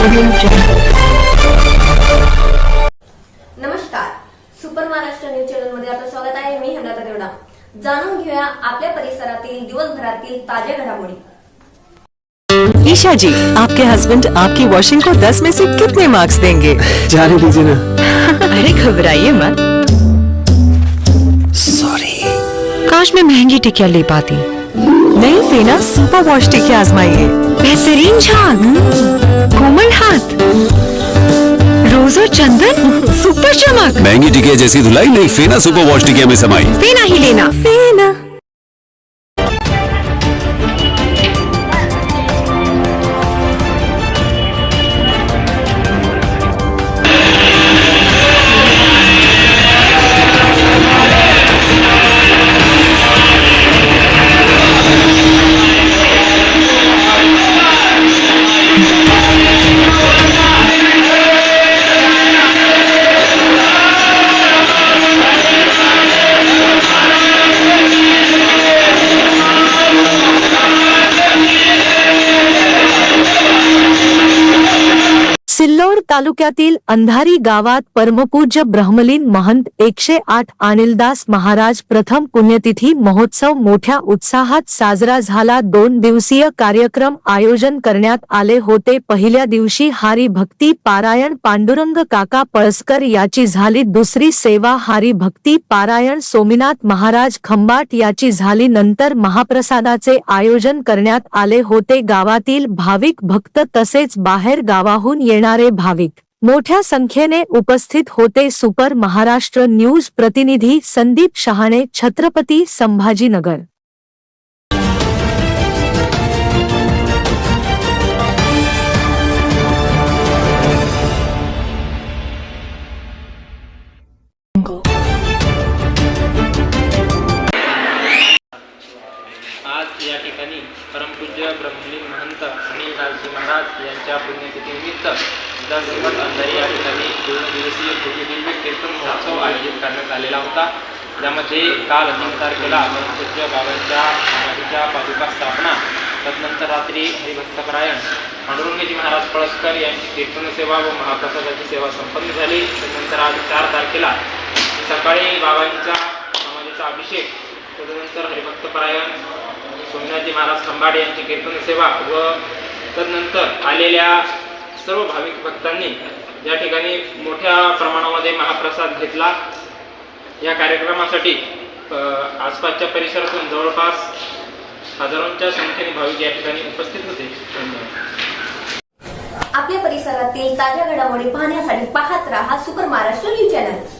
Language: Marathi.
नमस्कार. सुपर महाराष्ट्र न्यूज़ चॅनल मध्ये आपलं स्वागत आहे. मी हेमलता देवडा. जाणून घेऊया आपल्या परिसरातील दिवसभरातील ताज्या घडामोडी. ईशा जी आपके हस्बैंड आपकी वॉशिंग को 10 में से कितने मार्क्स देंगे? जाने दीजिए ना. अरे घबराइए मत. सॉरी काश मैं महँगी टिकिया ले पाती. नहीं फेना सुपर वॉश टिकिया आजमाइए बेहतरीन झाग. चंदन सुपर चमक महंगी टिकिया जैसी धुलाई नहीं फेना सुपर वॉश टिकिया में समाई। फेना ही लेना। फेना सिल्लोड तालुक्यातील अंधारी गावात परमपूज्य ब्रह्मलीन महंत एकशे आठ अनिलदास महाराज प्रथम पुण्यतिथी महोत्सव मोठ्या उत्साहात साजरा झाला. दोन दिवसीय कार्यक्रम आयोजन करण्यात आले होते. पहिल्या दिवशी हारी भक्ती पारायण पांडुरंग काका पळसकर याची झाली. दुसरी सेवा हारी भक्ती पारायण सोमीनाथ महाराज खंबाट याची झाली. नंतर महाप्रसादाचे आयोजन करण्यात आले होते. गावातील भाविक भक्त तसेच बाहेर गावाहून येणारे भाविक मोठ्या संख्येने उपस्थित होते सुपर महाराष्ट्र न्यूज प्रतिनिधी संदीप शहाणे छत्रपती संभाजीनगर. स्वामी परमपूज्य ब्रह्मलीन महंत आणि लालजी महाराज यांच्या पुण्यतिथीनिमित्त विधानसभेत अंधारी या ठिकाणी दोन दिवसीय भव्यदिव्य कीर्तन महोत्सव आयोजित करण्यात आलेला होता. त्यामध्ये काल तीन तारखेला परमपूज्य बाबांच्या समाधीच्या पादुका स्थापना. तदनंतर रात्री हरिभक्तपरायण पांडुरंगजी महाराज पळसकर यांची कीर्तन सेवा व महाप्रसादाची सेवा संपन्न झाली. त्यानंतर आज चार तारखेला सकाळी बाबांच्या समाधीचा अभिषेक. तदनंतर हरिभक्तपरायण सोमनाथजी महाराज खंबाडे यांची कीर्तन सेवा व तदनंतर आलेल्या सर्व भाविक भक्तांनी या ठिकाणी मोठ्या प्रमाणामध्ये महाप्रसाद घेतला. या कार्यक्रमासाठी आसपासच्या परिसरातून जवळपास हजारोंच्या संख्येने भाविक या ठिकाणी उपस्थित होते. आपल्या परिसरातील ताज्या घडामोडी पाहण्यासाठी पाहत राहा सुपर महाराष्ट्र न्यूज चॅनल.